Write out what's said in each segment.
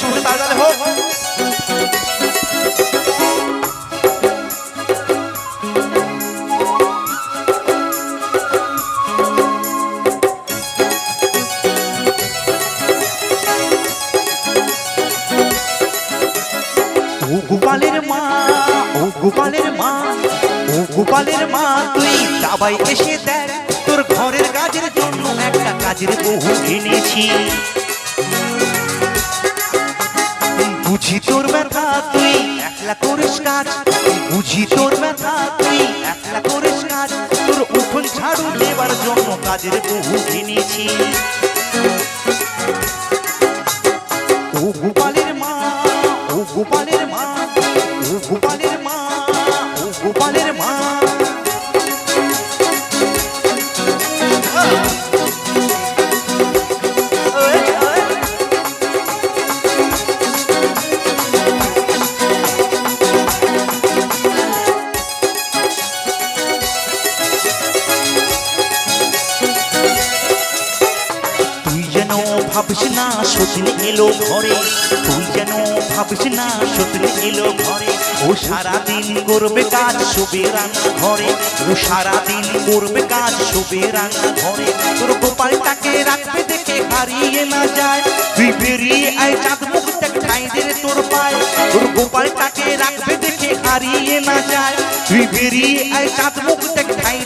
বসে তাহলে হোক। গোপালের মা, ও গোপালের মা, ও গোপালের মা, তুই দাবাই এসে দেখ, তোর ঘরের কাজের জন্য একটা কাজের বহু এনেছি বুঝি তোর ব্যথা, তুই একলা করিস কাজ। বুঝি তোর ব্যথা, তুই একলা করিস কাজ। তোর উঠোন ছাড়ু দেবার জন্য কাজের বহু কিনেছি। ও গোপালের মা, ও গোপালের ভাবিস না সতীন এলো ঘরে। তুই যেন ভাবিস না সতীন এলো ঘরে। ও সারাদিন করবে কাজ শোবে ঘরে। ও সারাদিন করবে কাজ শোবে ঘরে। তোর গোপালটাকে রাখবে দেখে হারিয়ে না যায়। তুই বেরিয়ে আয় চাঁদ মুখ দেখ ঠাই দে রে তোর পায়। তোর গোপালটাকে রাখবে দেখে হারিয়ে না যায়। তুই বেরিয়ে আয় চাঁদ মুখ দেখ ঠাই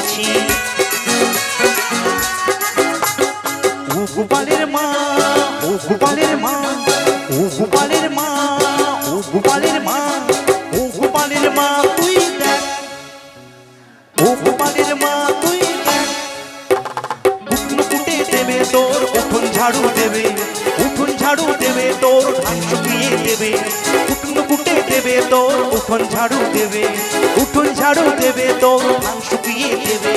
এনেছি ও মা ও মা ও মা ও মা ও মা, তুই দেখ। মা, তুই কুটনো কুটে দেবে, তোর উঠোন ঝাড়ু দেবে। উঠোন ঝাড়ু দেবে, তোর ধান শুকিয়ে দেবে। কুটনো কুটে দেবে তোর উঠোন ঝাড়ু দেবে উঠোন ঝাড়ু দেবে তোর শুকিয়ে দেবে।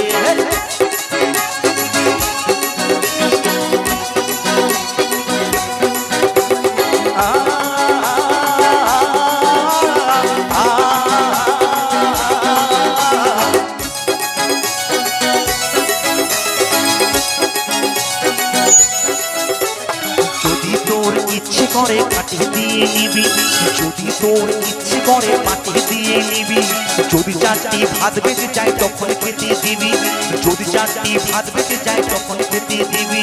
করে পাঠিয়ে দিয়ে নিবি। যদি তোর ইচ্ছে করে পাঠিয়ে দিয়ে নিবি। যদি চারটি ভাত বেঁচে যায়, তখন খেতে দিবি। যদি চারটি ভাত বেঁচে যায়, তখন খেতে দিবি।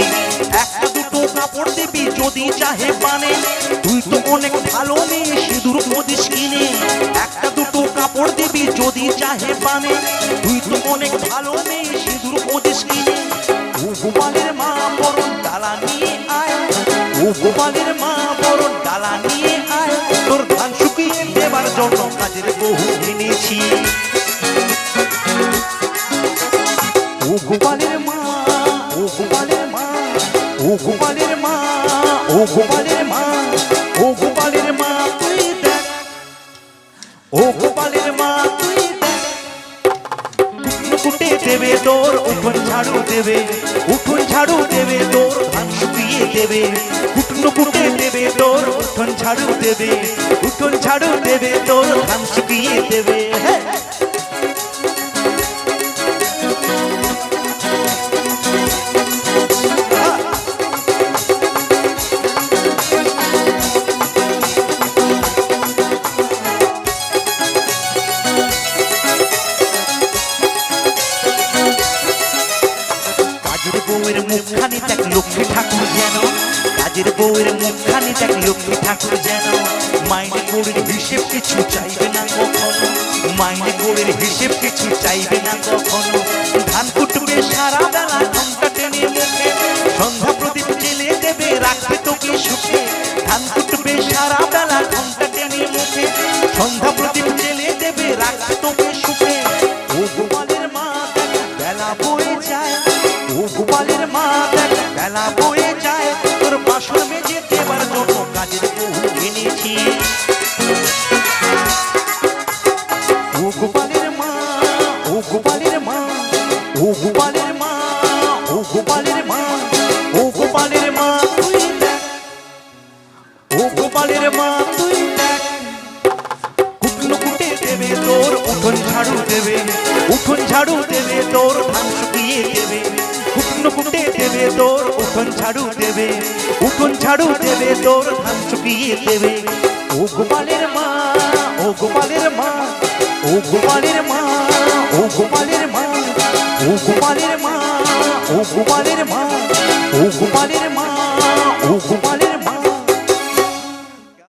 একটা দুটো কাপড় দিবি যদি চাহে পানে। তুই তো অনেক ভালো মেয়ে, সিঁদুর মদিস কিনে। একটা দুটো কাপড় দিবি যদি চাহে পানে। তুই তো অনেক ভালো মেয়ে, সিঁদুর মদিস কিনে। ও গোপালের মা বরণ ডালা নিয়ে আয়। ও জন্য কাজের বহু এনেছি। ও গোপালের মা, ও গোপালের মা, ও গোপালের মা, ও গোপালের মা, ও কুটে দেবে তোর, উঠোন ঝাড়ু দেবে। উঠোন ঝাড়ু দেবে তোর ধান শুকিয়ে দেবে। কুটনো কুটে দেবে তোর, উঠোন ঝাড়ু দেবে। উঠোন ঝাড়ু দেবে তোর ধান শুকিয়ে দেবে। হ্যাঁ বউয়ের মুখখানি দেখ লক্ষ্মী ঠাকুর যেন। মাইনে গোড়ের হিসেব কিছু চাইবে না কখনো। মাইনে গোড়ের হিসেব কিছু চাইবে না কখনো। ধান কুটবে সারা বেলা, ঘণ্টা টেনে মুখে সন্ধ্যা প্রদীপ জেলে দেবে, রাখবে তোকে সুখে। ধান কুটবে সারা বেলা, ঘণ্টা টেনে মুখে সন্ধ্যা প্রদীপ জেলে দেবে, রাখবে তোকে সুখে। ও গোপালের মা, বেলা বয়ে যায়। ও গোপালের ও গোপালের মা তুই দেখ। কুটনো কুটে দেবে, তোর উঠোন ঝাড়ু দেবে। উঠোন ঝাড়ু দেবে, তোর ধান শুকিয়ে দেবে। কুটনো কুটে দেবে, তোর উঠোন ঝাড়ু দেবে। উঠোন ঝাড়ু দেবে, তোর ধান শুকিয়ে দেবে। ও গোপালের মা, ও গোপালের মা, ও গোপালের মা, ও গোপালের মা, ও গোপালের মা, ও গোপালের মা, ও গোপালের মা, ও গোপালের